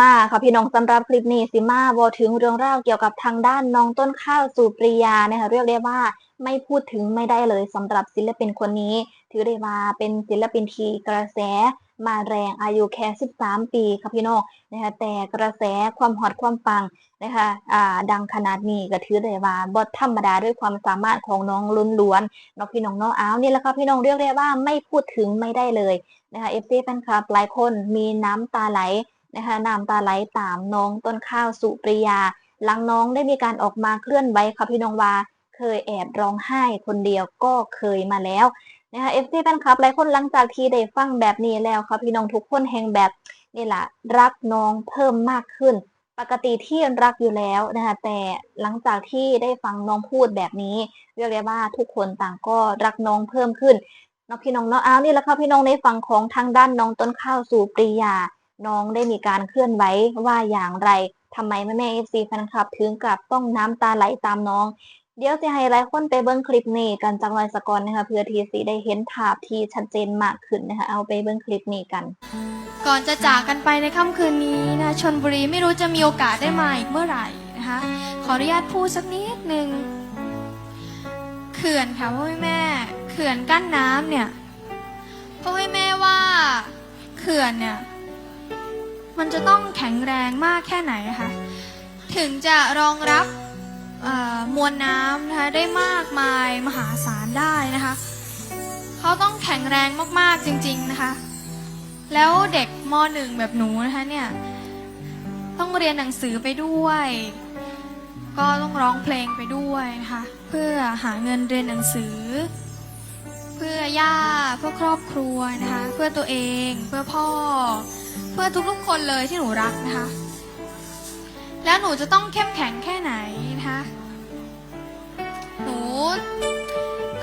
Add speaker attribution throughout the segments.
Speaker 1: มาค่ะพี่น้องสำหรับคลิปนี้สิมาบอถึงเรื่องราวเกี่ยวกับทางด้านน้องต้นข้าวสุปริยานะคะเรียกได้ว่าไม่พูดถึงไม่ได้เลยสำหรับศิลปินคนนี้ ถือได้ว่าเป็นศิลปินทีกระแสมาแรงอายุแค่ 13 ปีค่ะพี่น้องนะคะแต่กระแสความฮอตความปังนะคะอ่าดังขนาดนี้ก็ถือได้ว่าบทธรรมดาด้วยความสามารถของน้องล้วนๆน้องพี่น้องน้องอ้าวนี่แหละค่ะพี่น้องเรียกได้ว่าไม่พูดถึงไม่ได้เลยนะคะเอฟซีแฟนคลับหลายคนมีน้ำตาไหล นะคะน้ำตาไหลตามน้องต้นข้าวสุปริยา หลังน้องได้มีการออกมาเคลื่อนไหวค่ะพี่น้องว่าเคยแอบร้องไห้คนเดียวก็เคยมาแล้วนะคะเอฟซีแฟนคลับหลายคนหลังจากที่ได้ฟังแบบนี้แล้วค่ะพี่น้องทุกคนแห่งแบบนี่แหละรักน้องเพิ่มมากขึ้น ปกติที่รักอยู่แล้วนะคะแต่หลังจากที่ได้ฟังน้องพูดแบบนี้เรียกได้ว่าทุกคนต่างก็รักน้องเพิ่มขึ้นน้องพี่น้องเนาะอ้าวนี่แหละค่ะพี่น้องในฝั่งของทางด้านน้องต้นข้าวสุปริยา น้องได้มีการเคลื่อนไหวว่าอย่างไรทำไมแม่แม่เอฟซีแฟนคลับถึงกับต้องน้ำตาไหลตามน้อง เดี๋ยวจะให้หลายคนไปเบิ้งคลิปนี้กันจังหน่อยสกอนนะคะเพื่อทีสีได้เห็นภาพที่ชัดเจนมากขึ้นนะคะเอาไปเบิ้งคลิปนี้กัน
Speaker 2: ก่อนจะจากกันไปในค่ำคืนนี้นะชนบุรีไม่รู้จะมีโอกาสได้มาอีกเมื่อไหร่นะคะขออนุญาตพูดสักนิดหนึ่งเขื่อนค่ะพ่อแม่เขื่อนกั้นน้ำเนี่ยพ่อแม่ว่าเขื่อนเนี่ย มันจะต้องแข็งแรงมากแค่ไหนคะถึงจะรองรับมวลน้ำนะคะได้มากมายมหาศาลได้นะคะเขาต้องแข็งแรงมากๆจริงๆนะคะ แล้วเด็กมหนึ่งแบบหนูนะคะเนี่ยต้องเรียนหนังสือไปด้วย ก็ต้องร้องเพลงไปด้วยนะคะ เพื่อหาเงินเรียนหนังสือ เพื่อย่าเพื่อครอบครัวนะคะ เพื่อตัวเองเพื่อพ่อ เพื่อทุกๆคนเลยที่หนูรักนะคะ แล้วหนูจะต้องเข้มแข็งแค่ไหนนะคะ หนู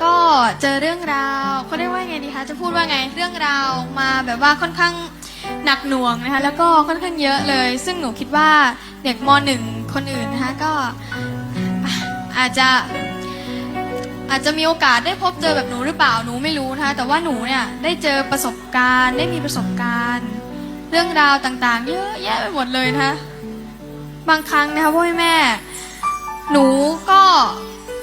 Speaker 2: ก็เจอเรื่องราวเขาเรียกว่าไงดีคะจะพูดว่าไงเรื่องราวมาแบบว่าค่อนข้างหนักหน่วงนะคะแล้วก็ค่อนข้างเยอะเลย ซึ่งหนูคิดว่าเด็กมหนึ่งคนอื่นนะคะก็อะอาจจะอาจจะมีโอกาสได้พบเจอแบบหนูหรือเปล่าหนูไม่รู้นะคะแต่ว่าหนูเนี่ยได้เจอประสบการณ์ได้มีประสบการณ์ เรื่องราวต่างๆ เยอะแยะไปหมดเลยนะคะบางครั้งนะคะพ่อแม่ หนูก็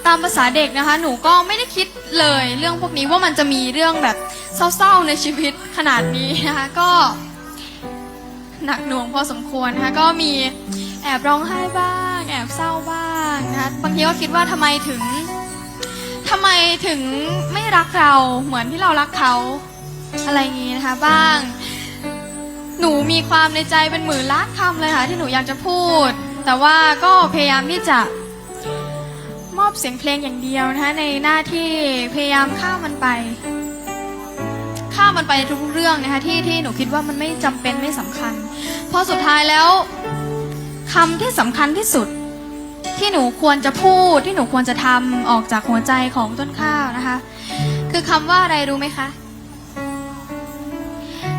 Speaker 2: ตามภาษาเด็กนะคะ หนูก็ไม่ได้คิดเลยเรื่องพวกนี้ว่ามันจะมีเรื่องแบบเศร้าๆในชีวิตขนาดนี้นะคะก็หนักหน่วงพอสมควรนะคะก็มีแอบร้องไห้บ้าง แอบเศร้าบ้างนะคะบางทีก็คิดว่าทำไมถึงทำไมถึงไม่รักเราเหมือนที่เรารักเขาอะไรอย่างนี้นะคะบ้าง หนูมีความในใจเป็นหมื่นล้านคำเลยค่ะที่หนูอยากจะพูด แต่ว่าก็พยายามที่จะมอบเสียงเพลงอย่างเดียวนะคะในหน้าที่พยายามข้ามมันไป ข้ามมันไปทุกเรื่องนะคะที่ที่หนูคิดว่ามันไม่จำเป็นไม่สำคัญ เพราะสุดท้ายแล้วคำที่สำคัญที่สุด ที่หนูควรจะพูดที่หนูควรจะทำออกจากหัวใจของต้นข้าวนะคะ คือคำว่าอะไรรู้ไหมคะ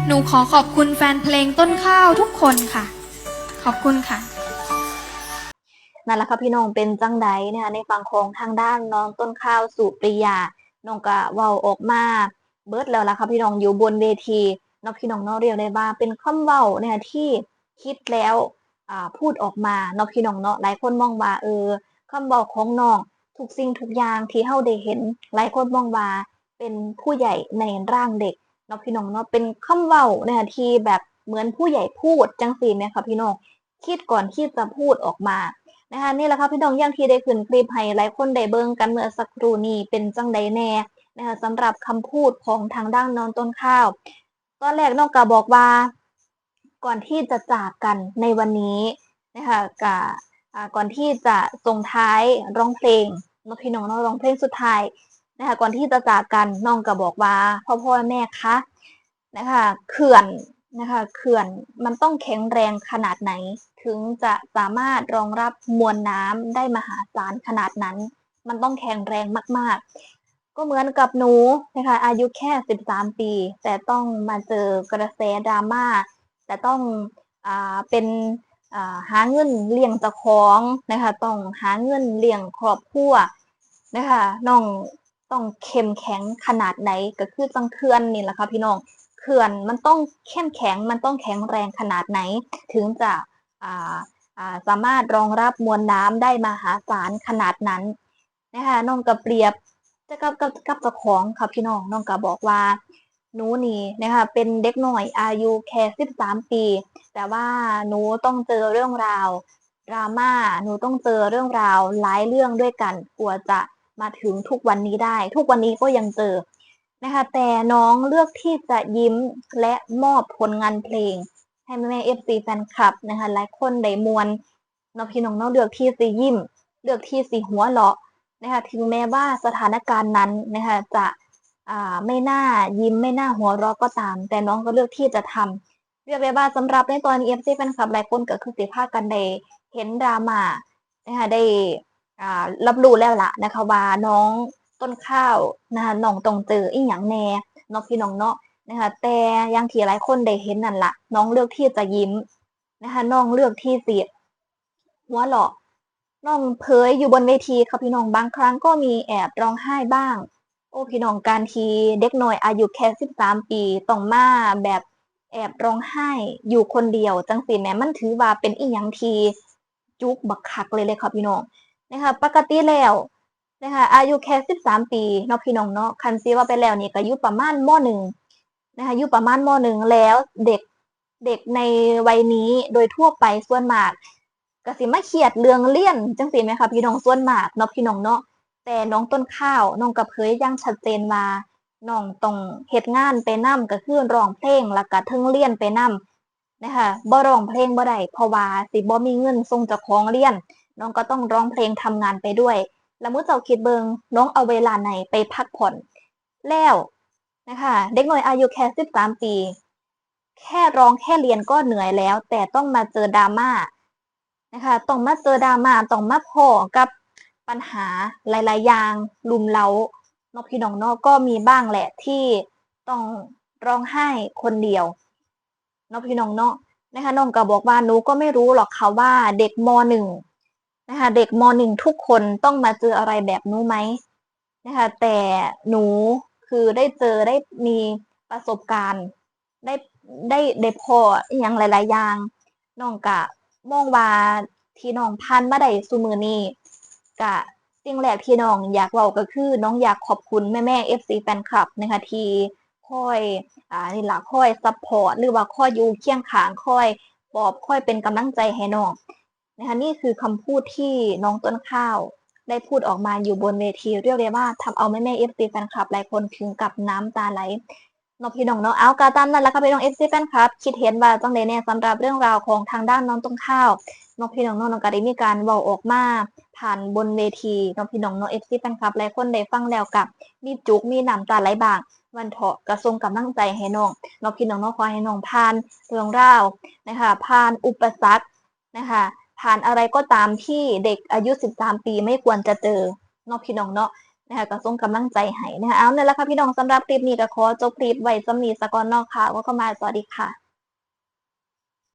Speaker 2: หนูขอขอบคุณแฟนเพลงต้นข้าวทุกคนค่ะ ขอบคุณค่ะ
Speaker 1: นั่นแหละค่ะพี่น้องเป็นจังใดนะคะในฝั่งของทางด้านน้องต้นข้าวสุปริยาน้องก็เว้าออกมาเบิดแล้วล่ะค่ะพี่น้องอยู่บนเวทีน้องพี่น้องเนาะเรียกได้ว่าเป็นคำเว้าเนี่ยที่คิดแล้วอ่าพูดออกมาเนาะพี่น้องเนาะหลายคนมองว่าเออคำเว้าของน้องทุกสิ่งทุกอย่างที่เฮาได้เห็น หลายคนมองว่าเป็นผู้ใหญ่ในร่างเด็ก เนาะพี่น้องเนาะเป็นคำเว้าเนี่ยที่แบบเหมือนผู้ใหญ่พูดจังซีเนี่ยค่ะพี่น้องคิดก่อนที่จะพูดออกมานะคะนี่แหละค่ะพี่น้องอย่างที่ได้ขึ้นคลิปให้หลายคนได้เบิ่งกันเมื่อสักครู่นี้เป็นจังใดแน่นะคะสำหรับคำพูดของทางด้านนอนต้นข้าวตอนแรกน้องกาบอกว่า ก่อนที่จะจากกันในวันนี้นะคะกะอ่าก่อนที่จะส่งท้ายร้องเพลงน้องพี่น้องเน้องร้องเพลงสุดท้าย นะคะก่อนที่จะจากกันน้องก็บอกว่าพ่อพ่อแม่คะนะคะเขื่อนนะคะเขื่อนมันต้องแข็งแรงขนาดไหน ถึงจะสามารถรองรับมวลน้ำได้มหาศาลขนาดนั้น มันต้องแข็งแรงมาก ๆ ก็เหมือนกับหนูนะคะอายุแค่ 13 ปี แต่ต้องมาเจอกระแสดราม่าแต่ต้องอ่าเป็นหาเงินเลี้ยงเจ้าของนะคะต้องหาเงินเลี้ยงครอบครัวนะคะน้อง ต้องเข้มแข็งขนาดไหนก็คือจังเขื่อนนี่แหละค่ะพี่น้องเขื่อนมันต้องเข้มแข็งมันต้องแข็งแรงขนาดไหน ถึงจะสามารถรองรับมวลน้ำได้มหาศาลขนาดนั้นนะคะน้องก็เปรียบจะกับกับกับเจ้าของค่ะพี่น้องน้องก็บอกว่าหนูนี่นะคะเป็นเด็กหน่อยอายุแค่สิบสามปี แต่ว่าหนูต้องเจอเรื่องราวดราม่าหนูต้องเจอเรื่องราวหลายเรื่องด้วยกันกว่าจะ มาถึงทุกวันนี้ได้ ทุกวันนี้ก็ยังเจอนะคะ แต่น้องเลือกที่จะยิ้มและมอบผลงานเพลง ให้แม่เอฟซีแฟนคลับนะคะหลายคนได้มวลน้องพี่น้องน้องเลือกที่จะยิ้ม เลือกที่สิหัวเราะนะคะถึงแม้ว่าสถานการณ์นั้นนะคะจะไม่น่ายิ้มไม่น่าหัวเราะก็ตาม แต่น้องก็เลือกที่จะทำเรียกได้ว่าสำหรับในตอนเอฟซีแฟนคลับหลายคนก็คือสิภาคกันได้เห็นดราม่านะคะได้ รับรู้แล้วล่ะนะคะว่าน้องต้นข้าวนะคะน้องต้องเจออีหยังแน่เนาะพี่น้องเนาะนะคะแต่อยังที่หลายคนได้เห็นนั่นละน้องเลือกที่จะยิ้มนะคะน้องเลือกที่สิหัวเราะน้องเผยอยู่บนเวทีค่ะพี่น้องบางครั้งก็มีแอบร้องไห้บ้าง โอ้พี่น้องการทีเด็กน้อยอายุแค่สิบสามปีต้องมาแบบแอบร้องไห้อยู่คนเดียวจังสีแม่มันถือว่าเป็นอีหยังทีจุกบักคักเลยเลยค่ะพี่น้อง นะคะปกติแล้วนะคะอายุแค่สิบสามปีเนาะพี่น้องเนาะคันซีว่าไปแล้วนี่ก็อายุประมาณมหนึ่งนะคะอายุประมาณมหนึ่งแล้วเด็กเด็กในวัยนี้โดยทั่วไปส่วนมากก็สิมาเครียดเรื่องเลี่ยนจังสิไหมคะพี่น้องส่วนมากเนาะพี่น้องเนาะแต่น้องต้นข้าวน้องกับเผยอยังชัดเจนว่าน้องต้องเฮ็ดงานไปนํก็คือร้องเพลงแล้วก็เทิงเลี่ยนไปนํนะคะบ่ร้องเพลงบ่ได้เพราะว่าสิบ่มีเงินส่งเจ้าของเรียน น้องก็ต้องร้องเพลงทำงานไปด้วย แล้วมุดเจ้าคิดเบิงน้องเอาเวลาไหนไปพักผ่อน แล้วนะคะ เด็กน้อยอายุแค่สิบสามปี แค่ร้องแค่เรียนก็เหนื่อยแล้ว แต่ต้องมาเจอดราม่านะคะต้องมาเจอดราม่าต้องมาพอกับปัญหาหลาย ๆ อย่างลุมเล้านอกพี่น้องเนอกก็มีบ้างแหละที่ต้องร้องไห้คนเดียวนอกพี่น้องเนาะนะคะน้องก็บอกว่าหนูก็ไม่รู้หรอกค่ะว่าเด็กมหนึ่ง นะคะเด็กมหนึ่งทุกคนต้องมาเจออะไรแบบนู้ไหมนะคะแต่หนูคือได้เจอได้มีประสบการณ์ได้ได้ได้พออย่างหลาย ๆ อย่างน้องกะมองว่าที่น้องพันมาได้สุมือนี้กะสิ่งแรกที่น้องอยากเว้าก็คือ น้องอยากขอบคุณแม่แม่เอฟซีแฟนคลับนะคะที่คอยอ่านี่ละคอยซัพพอร์ตหรือว่าคอยอยู่เคียงข้างคอยปอบคอยเป็นกำลังใจให้น้อง นะคะนี่คือคำพูดที่น้องต้นข้าว ได้พูดออกมาอยู่บนเวที เรียกได้ว่าทำเอาแม่แม่เอฟซีแฟนคลับหลายคนถึงกับน้ำตาไหลน้องพี่น้องเนาะเอากาตามนั้นแล้วค่ะพี่น้องเอฟซีแฟนคลับ คิดเห็นว่าจังไดแน่สำหรับเรื่องราวของทางด้านน้องต้นข้าวน้องพี่น้องเนาะน้องก็ได้มีการเว้าออกมาผ่านบนเวทีน้องพี่น้องเนาะเอฟซีแฟนคลับหลายคนได้ฟังแล้วกับมีจุกมีน้ำตาไหลบางวันเถาะกระทรงกำลังใจให้น้องน้องพี่น้องเนาะขอให้น้องผ่านเรื่องราวนะคะผ่านอุปสรรคนะคะ ผ่านอะไรก็ตามที่เด็กอายุ 13 ปีไม่ควรจะเจอนอกพี่น้องเนาะนะคะก็ส่งกำลังใจให้นะคะเอาเนี่ยแหละค่ะพี่น้องสำหรับคลิปนี้ก็ขอจบคลิปไว้สำนีสกอนนอกค่ะว่าก็มาสวัสดีค่ะ